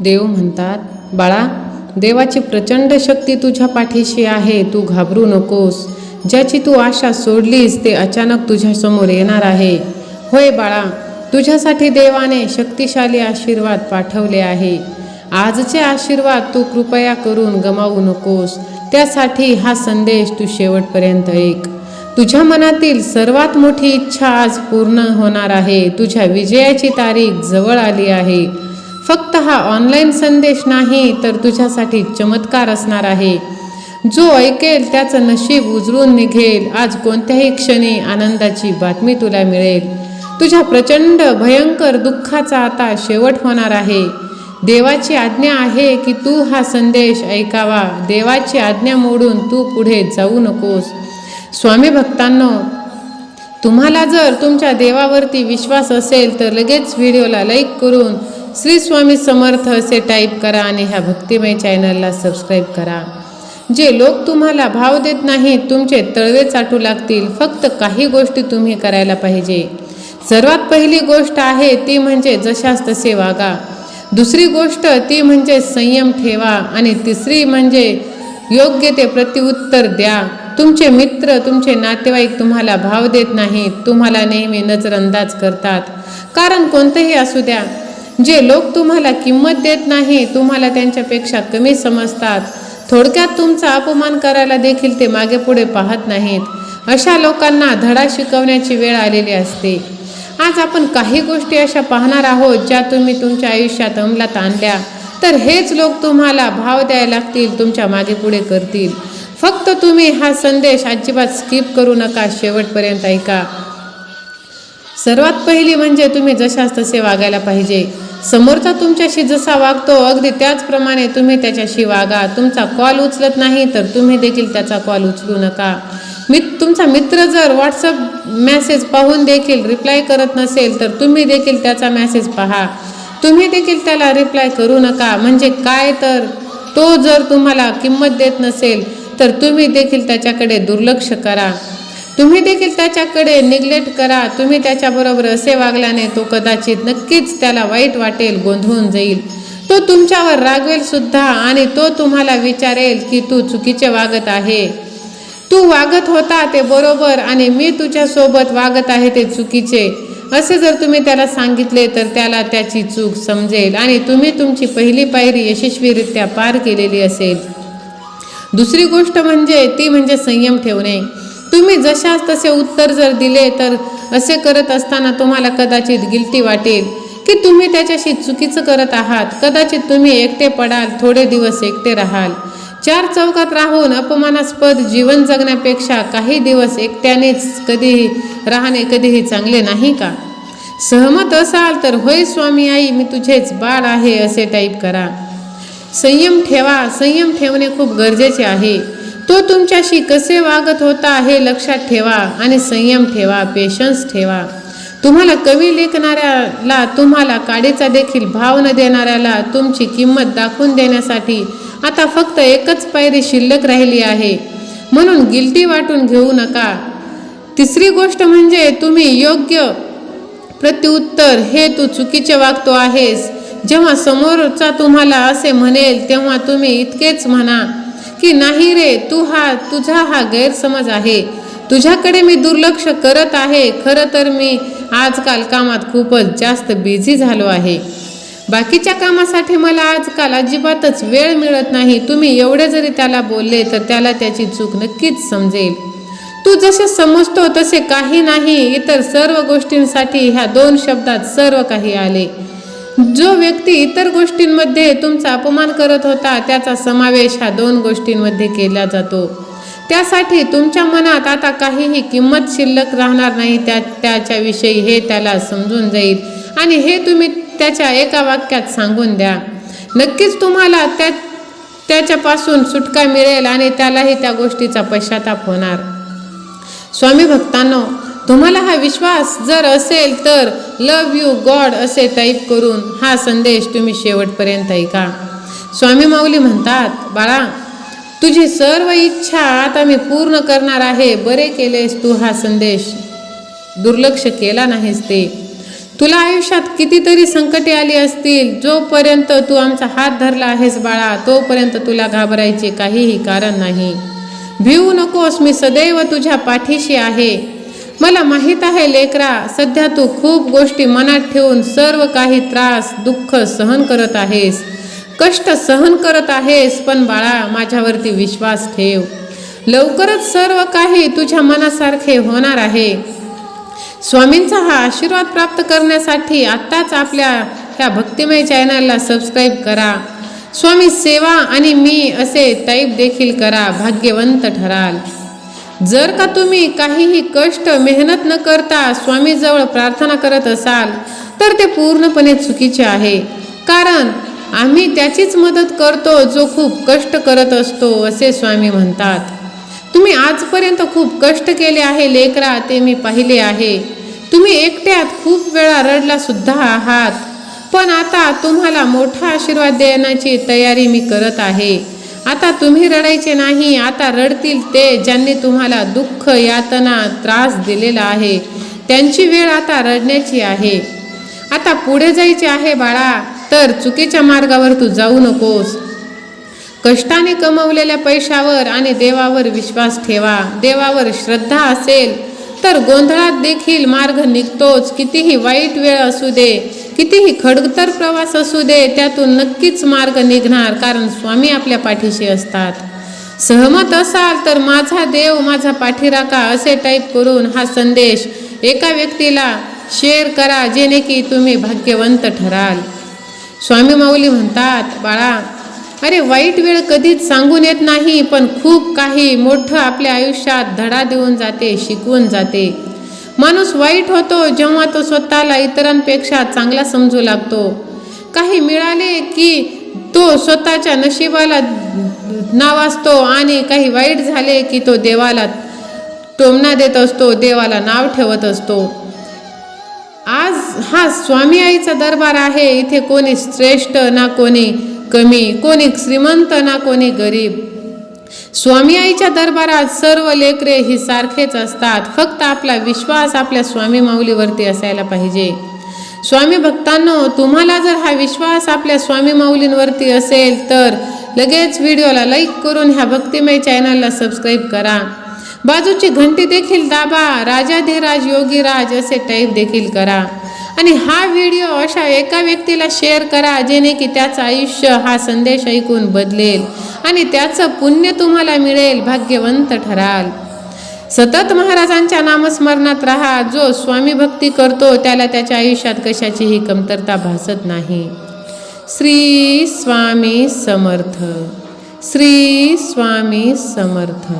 देव म्हणतात बाळा देवाची प्रचंड शक्ती तुझ्या पाठीशी आहे तू घाबरू नकोस. ज्याची तू आशा सोडलीस ते अचानक तुझ्यासमोर येणार आहे. होय बाळा तुझ्यासाठी देवाने शक्तिशाली आशीर्वाद पाठवले आहे. आजचे आशीर्वाद तू कृपया करून गमावू नकोस. त्यासाठी हा संदेश तू शेवटपर्यंत ऐक. तुझ्या मनातील सर्वात मोठी इच्छा आज पूर्ण होणार आहे. तुझ्या विजयाची तारीख जवळ आली आहे. फक्त हा ऑनलाईन संदेश नाही तर तुझ्यासाठी चमत्कार असणार आहे. जो ऐकेल त्याचं नशीब उजळून निघेल. आज कोणत्याही क्षणी आनंदाची बातमी तुला मिळेल. तुझ्या प्रचंड भयंकर दुःखाचा आता शेवट होणार आहे. देवाची आज्ञा आहे की तू हा संदेश ऐकावा. देवाची आज्ञा मोडून तू पुढे जाऊ नकोस. स्वामी भक्तांनो तुम्हाला जर तुमच्या देवावरती विश्वास असेल तर लगेच व्हिडिओला लाईक करून श्री स्वामी समर्थ असे टाईप करा आणि ह्या भक्तिमय चॅनलला सबस्क्राईब करा. जे लोक तुम्हाला भाव देत नाहीत तुमचे तळवे चाटू लागतील. फक्त काही गोष्टी तुम्ही करायला पाहिजे. सर्वात पहिली गोष्ट आहे ती म्हणजे जशास तसे वागा दुसरी गोष्ट ती म्हणजे संयम ठेवा आणि तिसरी म्हणजे योग्य ते प्रतिउत्तर द्या. तुमचे मित्र तुमचे नातेवाईक तुम्हाला भाव देत नाहीत. तुम्हाला नेहमी नजरअंदाज करतात. कारण कोणतंही असू द्या. जे लोक तुम्हाला किंमत देत नाही तुम्हाला त्यांच्यापेक्षा कमी समजतात. थोडक्यात तुमचा अपमान करायला देखील ते मागे पुढे पाहत नाहीत. अशा लोकांना धडा शिकवण्याची वेळ आलेली असते. आज आपण काही गोष्टी अशा पाहणार आहोत ज्या तुम्ही तुमच्या आयुष्यात अंमलात आणल्या. तर हेच लोक तुम्हाला भाव द्यायला लागतील तुमच्या मागे पुढे करतील. फक्त तुम्ही हा संदेश अजिबात स्किप करू नका शेवटपर्यंत ऐका. सर्वात पहिली म्हणजे तुम्ही जशास तसे वागायला पाहिजे. समोरचा तुमच्याशी जसा वागतो अगदी त्याचप्रमाणे तुम्ही त्याच्याशी वागा. तुमचा कॉल उचलत नाही तर तुम्ही देखील त्याचा कॉल उचलू नका. मी तुमचा मित्र जर व्हॉट्सअप मेसेज पाहून देखील रिप्लाय करत नसेल तर तुम्ही देखील त्याचा मेसेज पहा. तुम्ही देखील त्याला रिप्लाय करू नका. म्हणजे काय तर तो जर तुम्हाला किंमत देत नसेल तर तुम्ही देखील त्याच्याकडे दुर्लक्ष करा. तुम्ही देखील त्याच्याकडे निग्लेक्ट करा. तुम्ही त्याच्याबरोबर असे वागल्याने तो कदाचित नक्कीच त्याला वाईट वाटेल गोंधळून जाईल. तो तुमच्यावर रागवेल सुद्धा आणि तो तुम्हाला विचारेल की तू चुकीचे वागत आहे. तू वागत होता ते बरोबर आणि मी तुझ्यासोबत वागत आहे ते चुकीचे. असे जर तुम्ही त्याला सांगितले तर त्याला त्याची चूक समजेल आणि तुम्ही तुमची पहिली पायरी यशस्वीरित्या पार केलेली असेल. दुसरी गोष्ट म्हणजे ती म्हणजे संयम ठेवणे. तुम्ही जशास तसे उत्तर जर दिले तर असे करत असताना तुम्हाला कदाचित गिल्टी वाटेल की तुम्ही त्याच्याशी चुकीचं करत आहात. कदाचित तुम्ही एकटे पडाल थोडे दिवस एकटे राहाल. चार चौकात राहून अपमानास्पद जीवन जगण्यापेक्षा काही दिवस एकट्यानेच कधीही राहणे कधीही चांगले नाही का? सहमत असाल तर होय स्वामी आई मी तुझेच बाळ आहे असे टाईप करा. संयम ठेवा. संयम ठेवणे खूप गरजेचे आहे. तो तुमच्याशी कसे वागत होता हे लक्षात ठेवा आणि संयम ठेवा पेशन्स ठेवा. तुम्हाला कमी लेखणाऱ्याला तुम्हाला काडीचा देखील भाव न देणाऱ्याला तुमची किंमत दाखवून देण्यासाठी आता फक्त एकच पायरी शिल्लक राहिली आहे. म्हणून गिल्टी वाटून घेऊ नका. तिसरी गोष्ट म्हणजे तुम्ही योग्य प्रत्युत्तर हे तू चुकीचे वागतो आहेस. जेव्हा समोरचा तुम्हाला असे म्हणेल तेव्हा तुम्ही इतकेच म्हणा. की नाही रे तू हा तुझा हा गैरसमज आहे. तुझ्याकडे मी दुर्लक्ष करत आहे खरं तर मी आजकाल कामात खूपच जास्त बिझी झालो आहे. बाकीच्या कामासाठी मला आजकाल अजिबातच वेळ मिळत नाही. तुम्ही एवढे जरी त्याला बोलले तर त्याला त्याची चूक नक्कीच समजेल. तू जसे समजतो तसे काही नाही. इतर सर्व गोष्टींसाठी ह्या दोन शब्दात सर्व काही आले. जो व्यक्ती इतर गोष्टींमध्ये तुमचा अपमान करत होता त्याचा समावेश ह्या दोन गोष्टींमध्ये केला जातो. त्यासाठी तुमच्या मनात आता काहीही किंमत शिल्लक राहणार नाही त्या त्याच्याविषयी हे त्याला समजून जाईल. आणि हे तुम्ही त्याच्या एका वाक्यात सांगून द्या. नक्कीच तुम्हाला त्या त्याच्यापासून सुटका मिळेल आणि त्यालाही त्या गोष्टीचा पश्चाताप होणार. स्वामी भक्तांनो तुम्हाला हा विश्वास जर असेल तर लव यू गॉड असे टाईप करून हा संदेश तुम्ही शेवटपर्यंत ऐका. स्वामी माऊली म्हणतात बाळा तुझी सर्व इच्छा आता मी पूर्ण करणार आहे. बरे केलेस तू हा संदेश. दुर्लक्ष केला नाहीस ते. तुला आयुष्यात कितीतरी संकटे आली असतील. जोपर्यंत तू आमचा हात धरला आहेस बाळा तोपर्यंत तुला घाबरायचे काहीही कारण नाही. भिवू नकोस मी सदैव तुझ्या पाठीशी आहे. मला माहीत आहे लेकरा सध्या तू खूप गोष्टी मनात ठेवून सर्व काही त्रास दुःख सहन करत आहेस. कष्ट सहन करत आहेस पण बाळा माझ्यावरती विश्वास ठेव. लवकरच सर्व काही तुझ्या मनासारखे होणार आहे. स्वामींचा हा आशीर्वाद प्राप्त करण्यासाठी आत्ताच आपल्या ह्या भक्तिमय चॅनलला सबस्क्राईब करा. स्वामी सेवा आणि मी असे टाईप देखील करा भाग्यवंत ठराल. जर का तुम्ही काहीही कष्ट मेहनत न करता स्वामीजवळ प्रार्थना करत असाल तर ते पूर्णपणे चुकीचे आहे. कारण आम्ही त्याचीच मदत करतो जो खूप कष्ट करत असतो असे स्वामी म्हणतात. तुम्ही आजपर्यंत खूप कष्ट केले आहे लेकरा ते मी पाहिले आहे. तुम्ही एकट्यात खूप वेळा रडला सुद्धा आहात. पण आता तुम्हाला मोठा आशीर्वाद देण्याची तयारी मी करत आहे. आता तुम्ही रडायचे नाही आता रडतील ते ज्यांनी तुम्हाला दुःख यातना त्रास दिलेला आहे. त्यांची वेळ आता रडण्याची आहे. आता पुढे जायचे आहे बाळा तर चुकीच्या मार्गावर तू जाऊ नकोस. कष्टाने कमवलेल्या पैशावर आणि देवावर विश्वास ठेवा. देवावर श्रद्धा असेल तर गोंधळात देखील मार्ग निघतोच. कितीही वाईट वेळ असू दे कितीही खडतर प्रवास असू दे त्यातून नक्कीच मार्ग निघणार कारण स्वामी आपल्या पाठीशी असतात. सहमत असाल तर माझा देव माझा पाठीराखा असे टाईप करून हा संदेश एका व्यक्तीला शेअर करा जेणे की तुम्ही भाग्यवंत ठराल. स्वामी माऊली म्हणतात बाळा अरे वाईट वेळ कधीच सांगून येत नाही पण खूप काही मोठं आपल्या आयुष्यात धडा देऊन जाते शिकवून जाते. माणूस वाईट होतो जेव्हा तो स्वतःला इतरांपेक्षा चांगला समजू लागतो. काही मिळाले की तो स्वतःच्या नशिबाला नावाजतो आणि काही वाईट झाले की तो देवाला टोमणा देत असतो देवाला नाव ठेवत असतो. आज हा स्वामी आईचा दरबार आहे. इथे कोणी श्रेष्ठ ना कोणी कमी कोणी श्रीमंत ना कोणी गरीब. स्वामी आईच्या दरबारात सर्व लेकरे ही सारखेच असतात. फक्त आपला विश्वास आपल्या स्वामी माऊलीवरती असायला पाहिजे. स्वामी भक्तांनो तुम्हाला जर हा विश्वास आपल्या स्वामी माऊलींवरती असेल तर लगेच व्हिडिओला लाईक करून ह्या भक्तिमय चॅनलला सबस्क्राईब करा. बाजूची घंटी देखील दाबा राजाधिराज योगीराज असे टाईप देखील करा. आणि हा व्हिडिओ अशा एका व्यक्तीला शेअर करा जेणे की त्याचं आयुष्य हा संदेश ऐकून बदलेल. आणि त्याचं पुण्य तुम्हाला मिळेल भाग्यवंत ठराल. सतत महाराजांच्या नामस्मरणात राहा. जो स्वामी भक्ती करतो त्याला त्याच्या आयुष्यात कशाचीही कमतरता भासत नाही. श्री स्वामी समर्थ. श्री स्वामी समर्थ.